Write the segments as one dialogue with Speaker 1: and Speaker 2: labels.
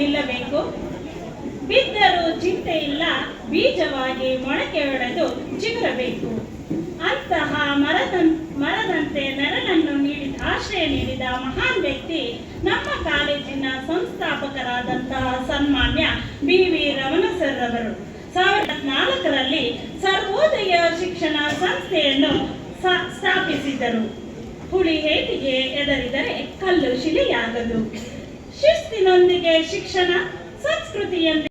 Speaker 1: ನಿಲ್ಲಬೇಕು. ಬಿದ್ದರೂ ಚಿಂತೆ ಇಲ್ಲ, ಬೀಜವಾಗಿ ಮೊಳಕೆ ಒಡೆದು ಚಿಗುರಬೇಕು. ಅಂತಹ ಮರದ, ಮರದಂತೆ ನೆರಳನ್ನು ನೀಡಿದ ಆಶ್ರಯ ನೀಡಿದ ಮಹಾನ್ ವ್ಯಕ್ತಿ ನಮ್ಮ ಕಾಲೇಜಿನ ಸಂಸ್ಥಾಪಕರಾದಂತಹ ಸನ್ಮಾನ್ಯ ಬಿ ವಿ ರಮಣ ಸರ್ ಅವರು ಸಾವಿರದ ನಾಲ್ಕರಲ್ಲಿ ಸರ್ವೋದಯ ಶಿಕ್ಷಣ ಸಂಸ್ಥೆಯನ್ನು ಸ್ಥಾಪಿಸಿದರು. ಹುಳಿ ಹೇಟಿಗೆ ಎದರಿದರೆ ಕಲ್ಲು ಶಿಲೆಯಾಗದು. ಶಿಸ್ತಿನೊಂದಿಗೆ ಶಿಕ್ಷಣ
Speaker 2: ಸಂಸ್ಕೃತಿಯಲ್ಲಿ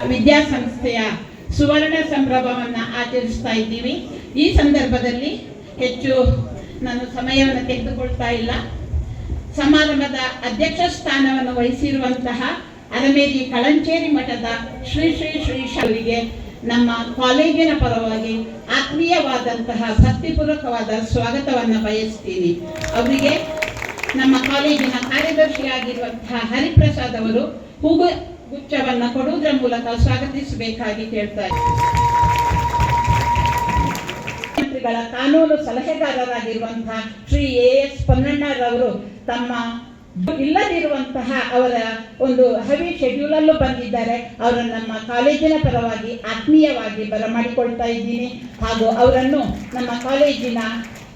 Speaker 3: ವಿದ್ಯಾಸಂಸ್ಥೆಯ ಸುವರ್ಣ ಸಂಭ್ರಮವನ್ನು ಆಚರಿಸ್ತಾ ಇದ್ದೀವಿ. ಈ ಸಂದರ್ಭದಲ್ಲಿ ಹೆಚ್ಚು ನಾನು ಸಮಯವನ್ನು ತೆಗೆದುಕೊಳ್ತಾ ಇಲ್ಲ. ಸಮಾರಂಭದ ಅಧ್ಯಕ್ಷ ಸ್ಥಾನವನ್ನು ವಹಿಸಿರುವಂತಹ ಅರಮೇರಿ ಕಳಂಚೇರಿ ಮಠದ ಶ್ರೀ ಶ್ರೀ ಶ್ರೀ ಶಾವರಿಗೆ ನಮ್ಮ ಕಾಲೇಜಿನ ಪರವಾಗಿ ಆತ್ಮೀಯವಾದಂತಹ ಭಕ್ತಿಪೂರ್ವಕವಾದ ಸ್ವಾಗತವನ್ನು ಬಯಸ್ತೀನಿ. ಅವರಿಗೆ ನಮ್ಮ ಕಾಲೇಜಿನ ಕಾರ್ಯದರ್ಶಿಯಾಗಿರುವಂತಹ ಹರಿಪ್ರಸಾದ್ ಅವರು ಹೂಗು ಗುಚ್ಛವನ್ನು ಕೊಡುವುದರ ಮೂಲಕ ಸ್ವಾಗತಿಸಬೇಕಾಗಿ ಕೇಳ್ತಾರೆ ಕಾನೂನು ಸಲಹೆಗಾರರಾಗಿರುವಂತಹ ಶ್ರೀ ಎ ಎಸ್ ಪೊನ್ನಣ್ಣರವರು ತಮ್ಮ ಇಲ್ಲದಿರುವಂತಹ ಅವರ ಒಂದು ಹೆವಿ ಶೆಡ್ಯೂಲ್ ಅಲ್ಲೂ ಬಂದಿದ್ದಾರೆ. ಅವರನ್ನು ನಮ್ಮ ಕಾಲೇಜಿನ ಪರವಾಗಿ ಆತ್ಮೀಯವಾಗಿ ಬರಮಾಡಿಕೊಳ್ತಾ ಇದ್ದೀನಿ. ಹಾಗೂ ಅವರನ್ನು ನಮ್ಮ ಕಾಲೇಜಿನ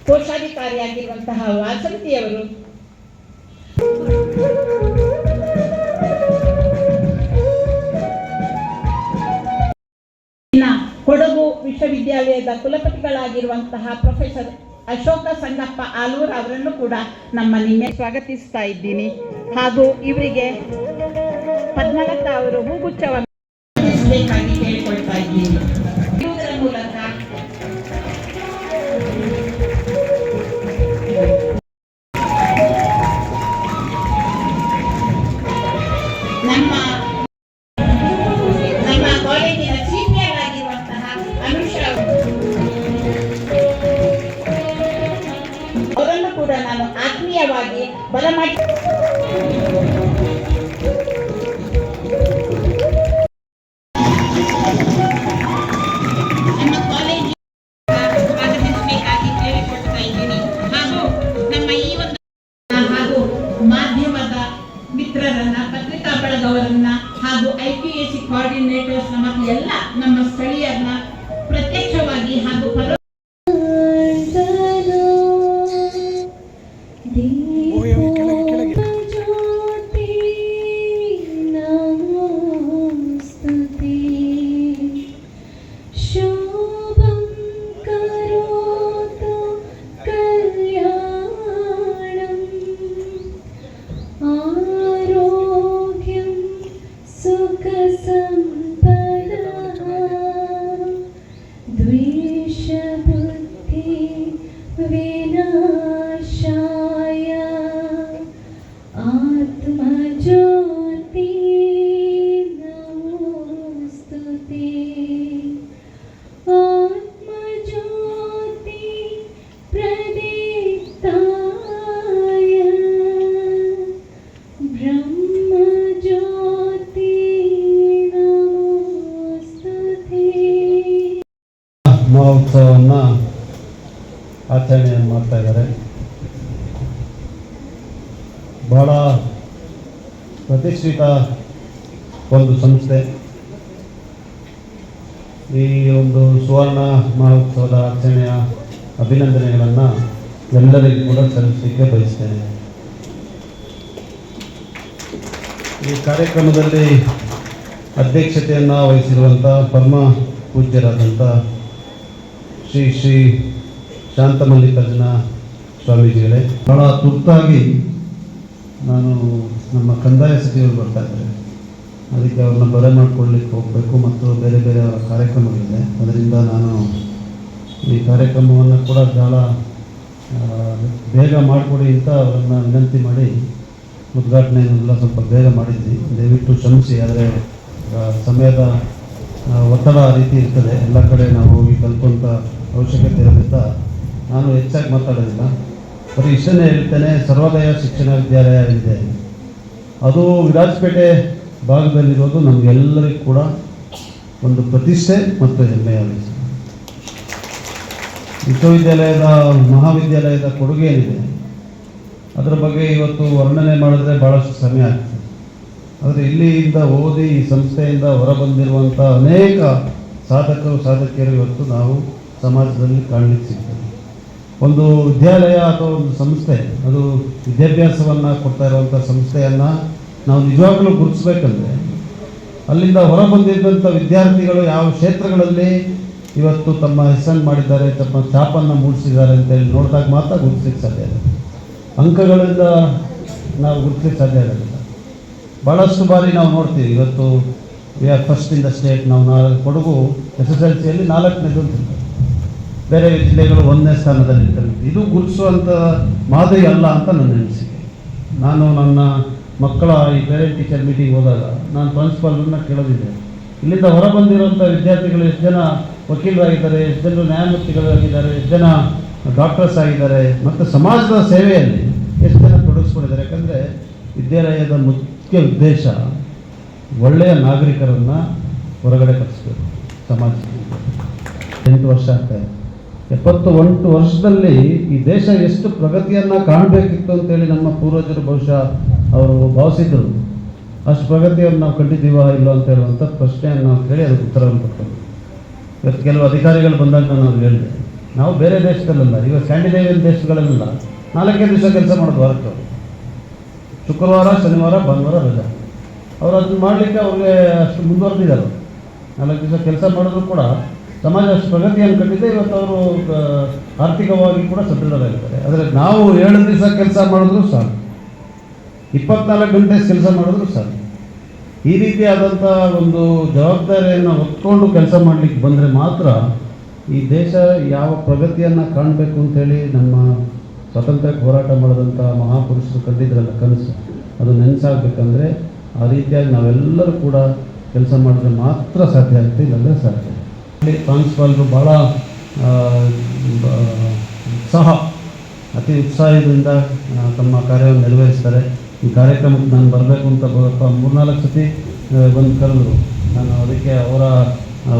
Speaker 3: ಕೋಶಾಧಿಕಾರಿಯಾಗಿರುವಂತಹ ವಾಸಂತಿಯವರು ಕೊಡಗು ವಿಶ್ವವಿದ್ಯಾಲಯದ ಕುಲಪತಿಗಳಾಗಿರುವಂತಹ ಪ್ರೊಫೆಸರ್ ಅಶೋಕ ಸಂಗಪ್ಪ ಆಲೂರ್ ಅವರನ್ನು ಕೂಡ ನಮ್ಮ ನಿನ್ನೆ ಸ್ವಾಗತಿಸ್ತಾ ಇದ್ದೀನಿ. ಹಾಗೂ ಇವರಿಗೆ ಪದ್ಮಲತಾ ಅವರು ಹೂಗುಚ್ಛವನ್ನು ಆತ್ಮೀಯವಾಗಿ ಬರಮಾಡಿ
Speaker 4: ಪ್ರತಿಷ್ಠಿತ ಒಂದು ಸಂಸ್ಥೆ. ಈ ಒಂದು ಸುವರ್ಣ ಮಹೋತ್ಸವದ ಆಚರಣೆಯ ಅಭಿನಂದನೆಗಳನ್ನು ಎಲ್ಲರಿಗೂ ಕೂಡ ಸಲ್ಲಿಸಲಿಕ್ಕೆ ಬಯಸ್ತೇನೆ. ಈ ಕಾರ್ಯಕ್ರಮದಲ್ಲಿ ಅಧ್ಯಕ್ಷತೆಯನ್ನು ವಹಿಸಿರುವಂಥ ಪರಮ ಪೂಜ್ಯರಾದಂಥ ಶ್ರೀ ಶ್ರೀ ಶಾಂತಮಲ್ಲಿಕಾರ್ಜುನ ಸ್ವಾಮೀಜಿಗಳೇ. ಬಹಳ ತುರ್ತಾಗಿ ನಾನು ನಮ್ಮ ಕಂದಾಯ ಸಚಿವರು ಬರ್ತಾ ಇದ್ದಾರೆ. ಅದಕ್ಕೆ ಅವ್ರನ್ನ ಬರ ಮಾಡ್ಕೊಳ್ಲಿಕ್ಕೆ ಹೋಗಬೇಕು ಮತ್ತು ಬೇರೆ ಬೇರೆ ಅವರ ಕಾರ್ಯಕ್ರಮಗಳಿದೆ. ಅದರಿಂದ ನಾನು ಈ ಕಾರ್ಯಕ್ರಮವನ್ನು ಕೂಡ ಆ, ಬೇಗ ಮಾಡಿಕೊಡಿ ಅಂತ ಅವರನ್ನು ವಿನಂತಿ ಮಾಡಿ ಉದ್ಘಾಟನೆಯನ್ನೆಲ್ಲ ಸ್ವಲ್ಪ ಬೇಗ ಮಾಡಿದ್ವಿ. ದಯವಿಟ್ಟು ಕ್ಷಮಿಸಿ ಆದರೆ ಸಮಯದ ಒತ್ತಡ ರೀತಿ ಇರ್ತದೆ. ಎಲ್ಲ ಕಡೆ ನಾವು ಹೋಗಿ ಕಲ್ಪುವಂಥ ಅವಶ್ಯಕತೆ ಇರೋದ್ರಿಂದ ನಾನು ಹೆಚ್ಚಾಗಿ ಮಾತಾಡೋದಿಲ್ಲ. ಬರೀ ಇಷ್ಟನ್ನೇ ಹೇಳ್ತೇನೆ. ಸರ್ವೋದಯ ಶಿಕ್ಷಣ ವಿದ್ಯಾಲಯ ಇದೆ. ಅದು ವಿರಾಜಪೇಟೆ ಭಾಗದಲ್ಲಿರೋದು ನಮಗೆಲ್ಲರಿಗೂ ಕೂಡ ಒಂದು ಪ್ರತಿಷ್ಠೆ ಮತ್ತು ಹೆಮ್ಮೆಯ ವಿಶ್ವವಿದ್ಯಾಲಯದ ಮಹಾವಿದ್ಯಾಲಯದ ಕೊಡುಗೆ ಏನಿದೆ, ಅದರ ಬಗ್ಗೆ ಇವತ್ತು ವರ್ಣನೆ ಮಾಡಿದ್ರೆ ಭಾಳಷ್ಟು ಸಮಯ ಆಗ್ತದೆ ಆದರೆ ಇಲ್ಲಿಯಿಂದ ಓದಿ ಈ ಸಂಸ್ಥೆಯಿಂದ ಹೊರಬಂದಿರುವಂಥ ಅನೇಕ ಸಾಧಕರು, ಸಾಧಕಿಯರು ಇವತ್ತು ನಾವು ಸಮಾಜದಲ್ಲಿ ಕಾಣಲಿಕ್ಕೆ ಸಿಗ್ತದೆ. ಒಂದು ವಿದ್ಯಾಲಯ ಅಥವಾ ಒಂದು ಸಂಸ್ಥೆ, ಅದು ವಿದ್ಯಾಭ್ಯಾಸವನ್ನು ಕೊಡ್ತಾ ಇರುವಂಥ ಸಂಸ್ಥೆಯನ್ನು ನಾವು ನಿಜವಾಗಲೂ ಗುರುತಿಸ್ಬೇಕಂದ್ರೆ, ಅಲ್ಲಿಂದ ಹೊರಬಂದಿದ್ದಂಥ ವಿದ್ಯಾರ್ಥಿಗಳು ಯಾವ ಕ್ಷೇತ್ರಗಳಲ್ಲಿ ಇವತ್ತು ತಮ್ಮ ಹೆಸರನ್ನು ಮಾಡಿದ್ದಾರೆ, ತಮ್ಮ ಛಾಪನ್ನು ಮೂಡಿಸಿದ್ದಾರೆ ಅಂತೇಳಿ ನೋಡಿದಾಗ ಮಾತ್ರ ಗುರುತಿಸಲಿಕ್ಕೆ ಸಾಧ್ಯ ಇದೆ ಅಂಕಗಳಿಂದ ನಾವು ಗುರುತಿಸಲಿಕ್ಕೆ ಸಾಧ್ಯ ಇರೋದಿಲ್ಲ ಭಾಳಷ್ಟು ಬಾರಿ ನಾವು ನೋಡ್ತೀವಿ, ಇವತ್ತು we are first in the state ನಾವು ನಾಲ್ಕು ಕೊಡಗು ಎಸ್ ಎಸ್ ಎಲ್ ಸಿಯಲ್ಲಿ ನಾಲ್ಕನೇದು ಅಂತ. ಬೇರೆ ಜಿಲ್ಲೆಗಳು ಒಂದನೇ ಸ್ಥಾನದಲ್ಲಿ ಇರ್ತವೆ ಇದು ಗುರುತಿಸುವಂಥ ಮಾದರಿ ಅಲ್ಲ ಅಂತ ನನ್ನ ಅನಿಸಿಕೆ. ನಾನು ನನ್ನ ಮಕ್ಕಳ ಈ ಪೇರೆಂಟ್ ಟೀಚರ್ ಮೀಟಿಂಗ್ ಹೋದಾಗ ನಾನು ಪ್ರಿನ್ಸಿಪಾಲ್ರನ್ನ ಕೇಳೋದಿದೆ ಇಲ್ಲಿಂದ ಹೊರ ಬಂದಿರುವಂಥ ವಿದ್ಯಾರ್ಥಿಗಳು ಎಷ್ಟು ಜನ ವಕೀಲರಾಗಿದ್ದಾರೆ, ಎಷ್ಟು ಜನರು ನ್ಯಾಯಮೂರ್ತಿಗಳಾಗಿದ್ದಾರೆ, ಎಷ್ಟು ಜನ ಡಾಕ್ಟರ್ಸ್ ಆಗಿದ್ದಾರೆ, ಮತ್ತು ಸಮಾಜದ ಸೇವೆಯಲ್ಲಿ ಎಷ್ಟು ಜನ ತೊಡಗಿಸ್ಕೊಂಡಿದ್ದಾರೆ. ಯಾಕಂದರೆ ವಿದ್ಯಾಲಯದ ಮುಖ್ಯ ಉದ್ದೇಶ ಒಳ್ಳೆಯ ನಾಗರಿಕರನ್ನು ಹೊರಗಡೆ ಕಳಿಸ್ಬೇಕು ಸಮಾಜಕ್ಕೆ. ಎಂಟು ವರ್ಷ ಆಗ್ತಾಯಿದೆ ಎಪ್ಪತ್ತು ಒಂಟು ವರ್ಷದಲ್ಲಿ ಈ ದೇಶ ಎಷ್ಟು ಪ್ರಗತಿಯನ್ನು ಕಾಣಬೇಕಿತ್ತು ಅಂತೇಳಿ ನಮ್ಮ ಪೂರ್ವಜರು ಬಹುಶಃ ಅವರು ಭಾವಿಸಿದ್ರು. ಅಷ್ಟು ಪ್ರಗತಿಯನ್ನು ನಾವು ಕಂಡಿದ್ದೀವಾ ಇಲ್ಲ ಅಂತ ಹೇಳುವಂಥ ಪ್ರಶ್ನೆಯನ್ನು ಕೇಳಿ ಅದಕ್ಕೆ ಉತ್ತರವನ್ನು ಕೊಡ್ತೇವೆ ಇವತ್ತು ಕೆಲವು ಅಧಿಕಾರಿಗಳು ಬಂದಾಗ ನಾನು ಅವ್ರಿಗೆ ಹೇಳಿದೆ. ನಾವು ಬೇರೆ ದೇಶದಲ್ಲೆಲ್ಲ ಇವಾಗ ಸ್ಯಾಂಡಿನೇವಿಯನ್ ದೇಶಗಳಲ್ಲೆಲ್ಲ, ನಾಲ್ಕೇ ದಿವಸ ಕೆಲಸ ಮಾಡೋದು ವಾರಕ್ಕೆ ಶುಕ್ರವಾರ, ಶನಿವಾರ, ಭಾನುವಾರ ರಜಾ. ಅವರು ಅದನ್ನು ಮಾಡಲಿಕ್ಕೆ ಅವ್ರಿಗೆ ಅಷ್ಟು ಮುಂದುವರೆದಿದ್ದಾರೆ. ನಾಲ್ಕು ದಿವಸ ಕೆಲಸ ಮಾಡಿದ್ರು ಕೂಡ ಸಮಾಜ ಪ್ರಗತಿಯನ್ನು ಕಂಡಿದೆ ಇವತ್ತು ಅವರು ಆರ್ಥಿಕವಾಗಿ ಕೂಡ ಸದೃಢರಾಗಿದ್ದಾರೆ. ಆದರೆ ನಾವು ಏಳು ದಿವಸ ಕೆಲಸ ಮಾಡಿದ್ರು ಸಾಕು. ಇಪ್ಪತ್ನಾಲ್ಕು ಗಂಟೆ ಕೆಲಸ ಮಾಡಿದ್ರು ಸಾಕು. ಈ ರೀತಿಯಾದಂಥ ಒಂದು ಜವಾಬ್ದಾರಿಯನ್ನು ಹೊತ್ಕೊಂಡು ಕೆಲಸ ಮಾಡಲಿಕ್ಕೆ ಬಂದರೆ ಮಾತ್ರ ಈ ದೇಶ ಯಾವ ಪ್ರಗತಿಯನ್ನು ಕಾಣಬೇಕು ಅಂತೇಳಿ ನಮ್ಮ ಸ್ವಾತಂತ್ರ್ಯಕ್ಕೆ ಹೋರಾಟ ಮಾಡಿದಂಥ ಮಹಾಪುರುಷರು ಕಂಡಿದ್ರಲ್ಲ ಕನಸು. ಅದು ನೆನೆಸಾಗಬೇಕಂದ್ರೆ ಆ ರೀತಿಯಾಗಿ ನಾವೆಲ್ಲರೂ ಕೂಡ ಕೆಲಸ ಮಾಡಿದ್ರೆ ಮಾತ್ರ ಸಾಧ್ಯ ಆಗುತ್ತೆ ಇಲ್ಲಾಂದರೆ ಸಾಧ್ಯ ಪ್ರಾಂಶುಪಾಲರು ಬಹಳ ಉತ್ಸಾಹ, ಅತಿ ಉತ್ಸಾಹದಿಂದ ತಮ್ಮ ಕಾರ್ಯವನ್ನು ನೆರವೇರಿಸ್ತಾರೆ. ಈ ಕಾರ್ಯಕ್ರಮಕ್ಕೆ ನಾನು ಬರಬೇಕು ಅಂತ ಮೂರ್ನಾಲ್ಕು ಸತಿ ಬಂದು ಕರೆದರು ನಾನು ಅದಕ್ಕೆ ಅವರ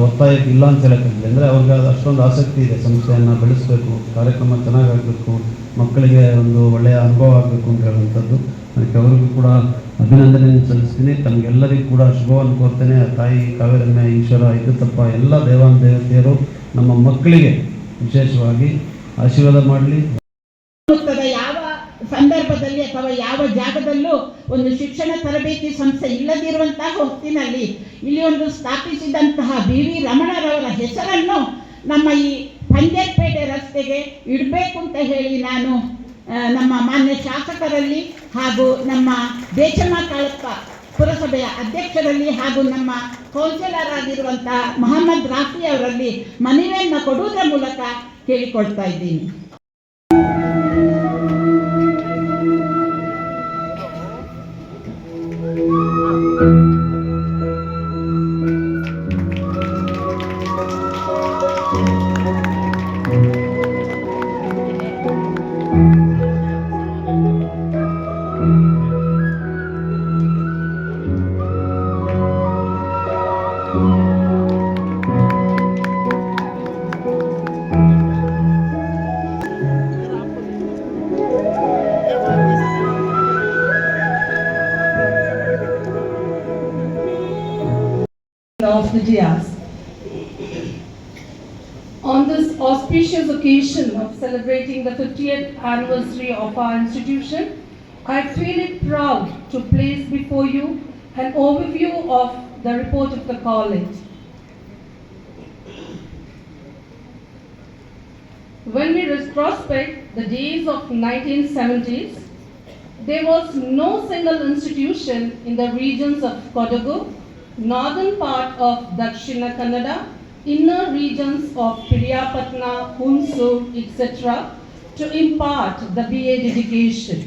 Speaker 4: ಒತ್ತಾಯ ಇಲ್ಲ ಅಂತ ಹೇಳಕ್ಕಾಗಿಲ್ಲ ಅಂದರೆ ಅವ್ರಿಗೆ ಅಷ್ಟೊಂದು ಆಸಕ್ತಿ ಇದೆ ಸಂಸ್ಥೆಯನ್ನು ಬೆಳೆಸಬೇಕು, ಕಾರ್ಯಕ್ರಮ ಚೆನ್ನಾಗಾಗಬೇಕು ಮಕ್ಕಳಿಗೆ ಒಂದು ಒಳ್ಳೆಯ ಅನುಭವ ಆಗಬೇಕು ಅಂತ ಹೇಳುವಂಥದ್ದು. ಅದಕ್ಕೆ ಅವರಿಗೂ ಕೂಡ ಅಭಿನಂದನೆ ಸಲ್ಲಿಸ್ತೀನಿ. ತಮಗೆಲ್ಲರಿಗೂ ಕೂಡ ಶುಭವನ್ನು ಕೋರ್ತೇನೆ ಆ ತಾಯಿ ಕಾವೇರಮ್ಮ ಈಶ್ವರ ಇದುತ್ತಪ್ಪ ಎಲ್ಲ ದೇವಾನ ದೇವತೆಯರು ನಮ್ಮ ಮಕ್ಕಳಿಗೆ ವಿಶೇಷವಾಗಿ ಆಶೀರ್ವಾದ ಮಾಡಲಿ.
Speaker 3: ಯಾವ ಸಂದರ್ಭದಲ್ಲಿ ಅಥವಾ ಯಾವ ಜಾಗದಲ್ಲೂ ಒಂದು ಶಿಕ್ಷಣ ತರಬೇತಿ ಸಂಸ್ಥೆ ಇಲ್ಲದಿರುವಂತಹ ಹೊತ್ತಿನಲ್ಲಿ ಇಲ್ಲಿ ಒಂದು ಸ್ಥಾಪಿಸಿದಂತಹ ಬಿ ವಿ ರಮಣರವರ ಹೆಸರನ್ನು ನಮ್ಮ ಈ ಪಂಜರ್ಪೇಟೆ ರಸ್ತೆಗೆ ಇಡಬೇಕು ಅಂತ ಹೇಳಿ ನಾನು ನಮ್ಮ ಮಾನ್ಯ ಶಾಸಕರಲ್ಲಿ ಹಾಗೂ ನಮ್ಮ ದೇಶಮ್ಮ ಕಾಳಪ್ಪ ಪುರಸಭೆಯ ಅಧ್ಯಕ್ಷರಲ್ಲಿ ಹಾಗೂ ನಮ್ಮ ಕೌನ್ಸಿಲರ್ ಆಗಿರುವಂತಹ ಮೊಹಮ್ಮದ್ ರಾಫಿ ಅವರಲ್ಲಿ ಮನವಿಯನ್ನು ಕೊಡುವುದರ ಮೂಲಕ ಕೇಳಿಕೊಳ್ತಾ ಇದ್ದೀನಿ.
Speaker 5: anniversary of our institution, I feel it proud to place before you an overview of the report of the college. When we retrospect the days of 1970s, there was no single institution in the regions of Kodagu, northern part of Dakshina Kannada, inner regions of Piriyapatna, Hunsu, etc., to impart the BA education.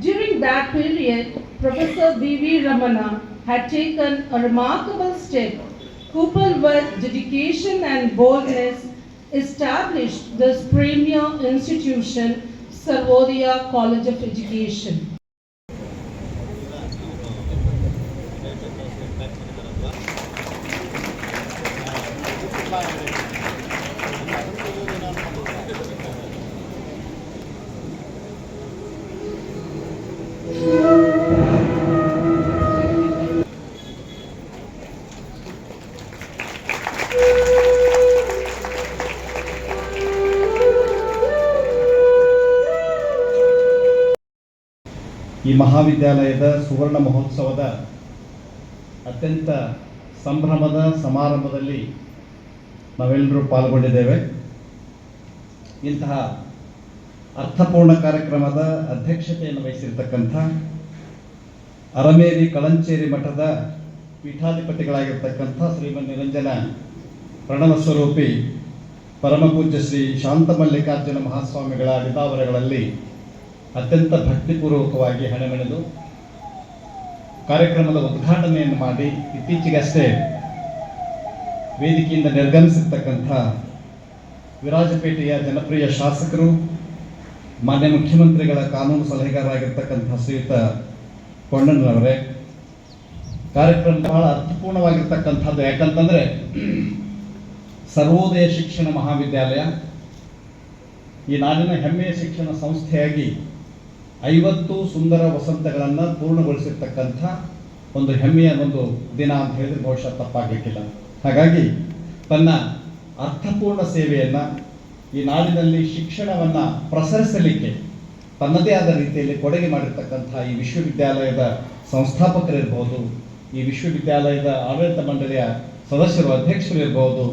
Speaker 5: During that period, Professor B.V. Ramana had taken a remarkable step, coupled with dedication and boldness, established this premier institution, Sarvodaya College of Education.
Speaker 6: ಈ ಮಹಾವಿದ್ಯಾಲಯದ ಸುವರ್ಣ ಮಹೋತ್ಸವದ ಅತ್ಯಂತ ಸಂಭ್ರಮದ ಸಮಾರಂಭದಲ್ಲಿ ನಾವೆಲ್ಲರೂ ಪಾಲ್ಗೊಂಡಿದ್ದೇವೆ. ಇಂತಹ ಅರ್ಥಪೂರ್ಣ ಕಾರ್ಯಕ್ರಮದ ಅಧ್ಯಕ್ಷತೆಯನ್ನು ವಹಿಸಿರ್ತಕ್ಕಂಥ ಅರಮೇರಿ ಕಳಂಚೇರಿ ಮಠದ ಪೀಠಾಧಿಪತಿಗಳಾಗಿರ್ತಕ್ಕಂಥ ಶ್ರೀಮನ್ ನಿರಂಜನ ಪ್ರಣವ ಸ್ವರೂಪಿ ಪರಮಪೂಜ್ಯ ಶ್ರೀ ಶಾಂತಮಲ್ಲಿಕಾರ್ಜುನ ಮಹಾಸ್ವಾಮಿಗಳ ಅಡಿತಾವರಗಳಲ್ಲಿ ಅತ್ಯಂತ ಭಕ್ತಿಪೂರ್ವಕವಾಗಿ ಹಣೆಮೆಣೆದು ಕಾರ್ಯಕ್ರಮದ ಉದ್ಘಾಟನೆಯನ್ನು ಮಾಡಿ ಇತ್ತೀಚೆಗಷ್ಟೇ ವೇದಿಕೆಯಿಂದ ನಿರ್ಗಮಿಸಿರ್ತಕ್ಕಂಥ ವಿರಾಜಪೇಟೆಯ ಜನಪ್ರಿಯ ಶಾಸಕರು, ಮಾನ್ಯ ಮುಖ್ಯಮಂತ್ರಿಗಳ ಕಾನೂನು ಸಲಹೆಗಾರರಾಗಿರ್ತಕ್ಕಂಥ ಶ್ರೀಯುತ ಕೊಂಡಣ್ಣನವರೇ ಕಾರ್ಯಕ್ರಮ ಬಹಳ ಅರ್ಥಪೂರ್ಣವಾಗಿರ್ತಕ್ಕಂಥದ್ದು ಯಾಕಂತಂದ್ರೆ ಸರ್ವೋದಯ ಶಿಕ್ಷಣ ಮಹಾವಿದ್ಯಾಲಯ ಈ ನಾಡಿನ ಹೆಮ್ಮೆಯ ಶಿಕ್ಷಣ ಸಂಸ್ಥೆಯಾಗಿ ಐವತ್ತು ಸುಂದರ ವಸಂತಗಳನ್ನು ಪೂರ್ಣಗೊಳಿಸಿರ್ತಕ್ಕಂಥ ಒಂದು ಹೆಮ್ಮೆಯ ಒಂದು ದಿನ ಅಂತ ಹೇಳಿದ್ರೆ ಬಹುಶಃ ತಪ್ಪಾಗಲಿಕ್ಕಿಲ್ಲ. ಹಾಗಾಗಿ ತನ್ನ ಅರ್ಥಪೂರ್ಣ ಸೇವೆಯನ್ನು ಈ ನಾಡಿನಲ್ಲಿ ಶಿಕ್ಷಣವನ್ನು ಪ್ರಸರಿಸಲಿಕ್ಕೆ ತನ್ನದೇ ಆದ ರೀತಿಯಲ್ಲಿ ಕೊಡುಗೆ ಮಾಡಿರ್ತಕ್ಕಂಥ ಈ ವಿಶ್ವವಿದ್ಯಾಲಯದ ಸಂಸ್ಥಾಪಕರಿರ್ಬೋದು, ಈ ವಿಶ್ವವಿದ್ಯಾಲಯದ ಆಡಳಿತ ಮಂಡಳಿಯ ಸದಸ್ಯರು, ಅಧ್ಯಕ್ಷರು ಇರ್ಬೋದು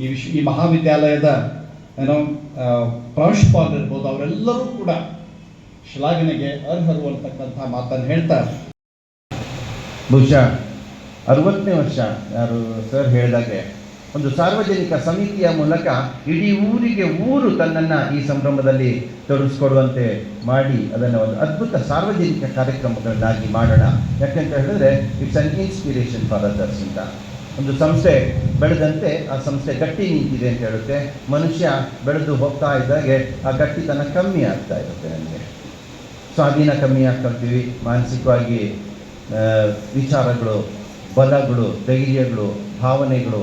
Speaker 6: ಈ ವಿಶ್ವ ಈ ಮಹಾವಿದ್ಯಾಲಯದ, ಏನೋ ಪ್ರಾಂಶುಪಾಲರಿರ್ಬೋದು ಅವರೆಲ್ಲರೂ ಕೂಡ ಶ್ಲಾಘನೆಗೆ ಅರ್ಹರು ಅಂತಕ್ಕಂಥ ಮಾತನ್ನು ಹೇಳ್ತಾ
Speaker 7: ಬಹುಶಃ ಅರವತ್ತನೇ ವರ್ಷ ಯಾರು ಸರ್ ಹೇಳಿದಾಗೆ, ಒಂದು ಸಾರ್ವಜನಿಕ ಸಮಿತಿಯ ಮೂಲಕ ಇಡೀ ಊರಿಗೆ ಊರು ತನ್ನನ್ನು ಈ ಸಂಭ್ರಮದಲ್ಲಿ ತೊಡಗಿಸ್ಕೊಡುವಂತೆ ಮಾಡಿ ಅದನ್ನು ಒಂದು ಅದ್ಭುತ ಸಾರ್ವಜನಿಕ ಕಾರ್ಯಕ್ರಮಗಳನ್ನಾಗಿ ಮಾಡೋಣ. ಯಾಕೆಂತ ಹೇಳಿದ್ರೆ it's an inspiration for others ಅಂತ. ಒಂದು ಸಂಸ್ಥೆ ಬೆಳೆದಂತೆ ಆ ಸಂಸ್ಥೆ ಗಟ್ಟಿ ನಿಂತಿದೆ ಅಂತ ಹೇಳುತ್ತೆ. ಮನುಷ್ಯ ಬೆಳೆದು ಹೋಗ್ತಾ ಇದ್ದಾಗೆ ಆ ಗಟ್ಟಿತನ ಕಮ್ಮಿ ಆಗ್ತಾ ಇರುತ್ತೆ ನನಗೆ ಸ್ವಾಧೀನ ಕಮ್ಮಿ ಆಗ್ಕೊಳ್ತೀವಿ ಮಾನಸಿಕವಾಗಿ ವಿಚಾರಗಳು, ಬಲಗಳು, ಧೈರ್ಯಗಳು, ಭಾವನೆಗಳು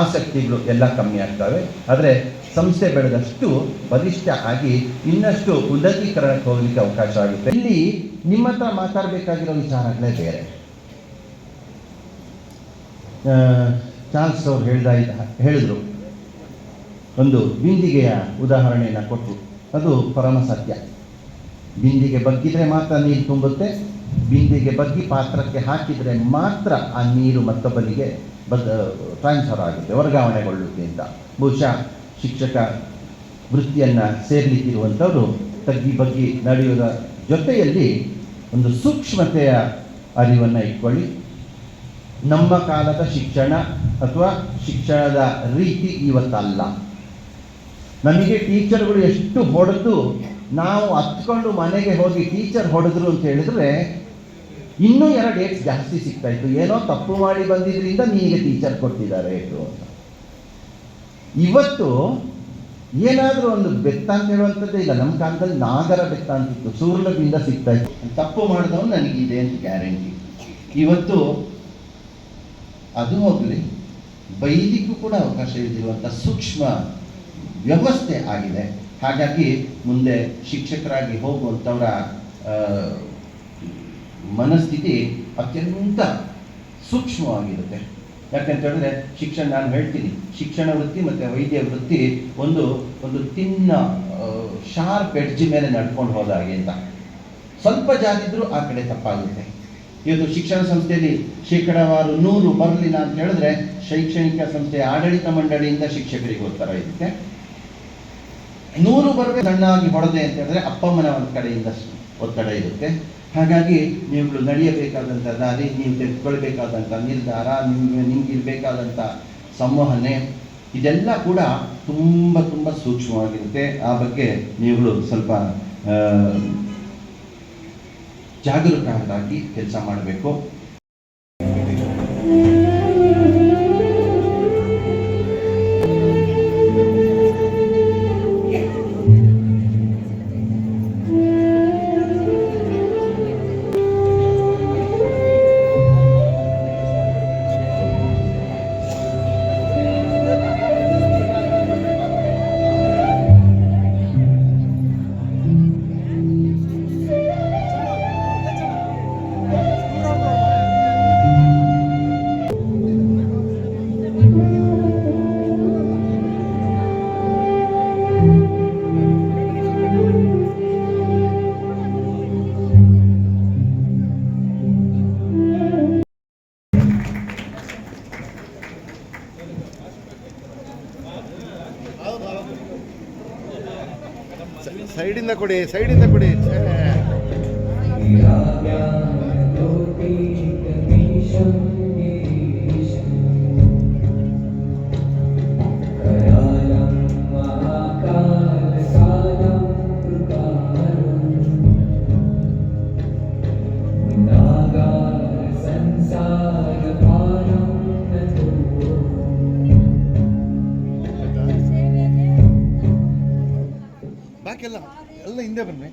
Speaker 7: ಆಸಕ್ತಿಗಳು ಎಲ್ಲ ಕಮ್ಮಿ ಆಗ್ತವೆ. ಆದರೆ ಸಂಸ್ಥೆ ಬೆಳೆದಷ್ಟು ಬಲಿಷ್ಠ ಆಗಿ ಇನ್ನಷ್ಟು ಉನ್ನತೀಕರಣಕ್ಕೆ ಹೋಗಲಿಕ್ಕೆ ಅವಕಾಶ ಆಗುತ್ತೆ. ಇಲ್ಲಿ ನಿಮ್ಮ ಹತ್ರ ಮಾತಾಡಬೇಕಾಗಿರೋ ವಿಚಾರಗಳೇ ಬೇರೆ. ಚಾರ್ಲ್ಸ್ ಅವ್ರು ಹೇಳ್ದ ಹೇಳಿದ್ರು. ಒಂದು ಬಿಂದಿಗೆಯ ಉದಾಹರಣೆಯನ್ನು ಕೊಟ್ಟರು ಅದು ಪರಮ ಸತ್ಯ. ಬಿಂದಿಗೆ ಬಗ್ಗಿದ್ರೆ ಮಾತ್ರ ನೀರು ತುಂಬುತ್ತೆ, ಬಿಂದಿಗೆ ಬಗ್ಗಿ ಪಾತ್ರಕ್ಕೆ ಹಾಕಿದರೆ ಮಾತ್ರ ಆ ನೀರು ಮತ್ತೊಬ್ಬನಿಗೆ ಬದ್ ಟ್ರಾನ್ಸ್ಫರ್ ಆಗುತ್ತೆ, ವರ್ಗಾವಣೆಗೊಳ್ಳುತ್ತೆ ಅಂತ. ಬಹುಶಃ ಶಿಕ್ಷಕ ವೃತ್ತಿಯನ್ನು ಸೇರ್ಲಿಕ್ಕಿರುವಂಥವರು ತಗ್ಗಿ ಬಗ್ಗಿ ನಡೆಯುವುದರ ಜೊತೆಯಲ್ಲಿ ಒಂದು ಸೂಕ್ಷ್ಮತೆಯ ಅರಿವನ್ನು ಇಟ್ಕೊಳ್ಳಿ. ನಮ್ಮ ಕಾಲದ ಶಿಕ್ಷಣ ಅಥವಾ ಶಿಕ್ಷಣದ ರೀತಿ ಇವತ್ತಲ್ಲ. ನಮಗೆ ಟೀಚರ್ಗಳು ಎಷ್ಟು ಹೊಡೆದು ನಾವು ಹತ್ಕೊಂಡು ಮನೆಗೆ ಹೋಗಿ ಟೀಚರ್ ಹೊಡೆದ್ರು ಅಂತ ಹೇಳಿದ್ರೆ ಇನ್ನೂ ಎರಡು ಏಟ್ಸ್ ಜಾಸ್ತಿ ಸಿಗ್ತಾ ಇತ್ತು. ಏನೋ ತಪ್ಪು ಮಾಡಿ ಬಂದಿದ್ರಿಂದ ನಿಮಗೆ ಟೀಚರ್ ಕೊಟ್ಟಿದ್ದಾರೆ ಏಟು ಅಂತ. ಇವತ್ತು ಏನಾದರೂ ಒಂದು ಬೆತ್ತ ಅಂತ ಹೇಳುವಂಥದ್ದೇ ಇಲ್ಲ. ನಮ್ಮ ಕಾಲದಲ್ಲಿ ನಾಗರ ಬೆತ್ತ ಅಂತಿತ್ತು ಸೂರ್ಯದಿಂದ ಸಿಗ್ತಾ ಇತ್ತು. ತಪ್ಪು ಮಾಡಿದವನು ನನಗಿದೆ ಅಂತ ಗ್ಯಾರಂಟಿ. ಇವತ್ತು ಅದು ಹೋಗಲಿ ಬೈದಿಗೂ ಕೂಡ ಅವಕಾಶ ಇಲ್ಲದಿರುವಂಥ ಸೂಕ್ಷ್ಮ ವ್ಯವಸ್ಥೆ ಆಗಿದೆ. ಹಾಗಾಗಿ ಮುಂದೆ ಶಿಕ್ಷಕರಾಗಿ ಹೋಗುವಂಥವರ ಮನಸ್ಥಿತಿ ಅತ್ಯಂತ ಸೂಕ್ಷ್ಮವಾಗಿರುತ್ತೆ. ಯಾಕಂತ ಹೇಳಿದ್ರೆ ಶಿಕ್ಷಣ ನಾನು ಹೇಳ್ತೀನಿ, ಶಿಕ್ಷಣ ವೃತ್ತಿ ಮತ್ತು ವೈದ್ಯ ವೃತ್ತಿ ಒಂದು ಒಂದು ತಿನ್ನ ಶಾರ್ಪ್ ಎಡ್ಜಿ ಮೇಲೆ ನಡ್ಕೊಂಡು ಹೋದ ಹಾಗೆ ಅಂತ. ಸ್ವಲ್ಪ ಜಾರಿದ್ರು ಆ ಕಡೆ ತಪ್ಪಾಗುತ್ತೆ. ಇವತ್ತು ಶಿಕ್ಷಣ ಸಂಸ್ಥೆಯಲ್ಲಿ ಶೇಕಡಾವಾರು ನೂರು ಬರಲಿಲ್ಲ ಅಂತ ಹೇಳಿದ್ರೆ ಶೈಕ್ಷಣಿಕ ಸಂಸ್ಥೆಯ ಆಡಳಿತ ಮಂಡಳಿಯಿಂದ ಶಿಕ್ಷಕರಿಗೆ ಒತ್ತಡ ಇರುತ್ತೆ. ನೂರು ಬರಬೇಕು ಸಣ್ಣಾಗಿ ಹೊಡೆದೆ ಅಂತ ಹೇಳಿದ್ರೆ ಅಪ್ಪಮ್ಮನ ಒಂದು ಕಡೆಯಿಂದ ಒತ್ತಡ ಇರುತ್ತೆ. ಹಾಗಾಗಿ ನೀವುಗಳು ನಡೆಯಬೇಕಾದಂಥ ದಾರಿ, ನೀವು ತೆಗೆದುಕೊಳ್ಬೇಕಾದಂಥ ನಿರ್ಧಾರ, ನಿಮ್ಗೆ ನಿಮ್ಗೆ ಇರಬೇಕಾದಂತ ಸಂವಹನೆ, ಇದೆಲ್ಲ ಕೂಡ ತುಂಬ ತುಂಬ ಸೂಕ್ಷ್ಮವಾಗಿರುತ್ತೆ. ಆ ಬಗ್ಗೆ ನೀವುಗಳು ಸ್ವಲ್ಪ ಆ, ಜಾಗರೂಕರಾಗಿ ಕೆಲಸ ಮಾಡಬೇಕು.
Speaker 8: ಸೈಡಿಂದ ಕೊಡಿ ಸೈಡಿಂದ ಕೊಡಿ ಛೇ. ಎಲ್ಲ ಹಿಂದೆ ಬನ್ನಿ.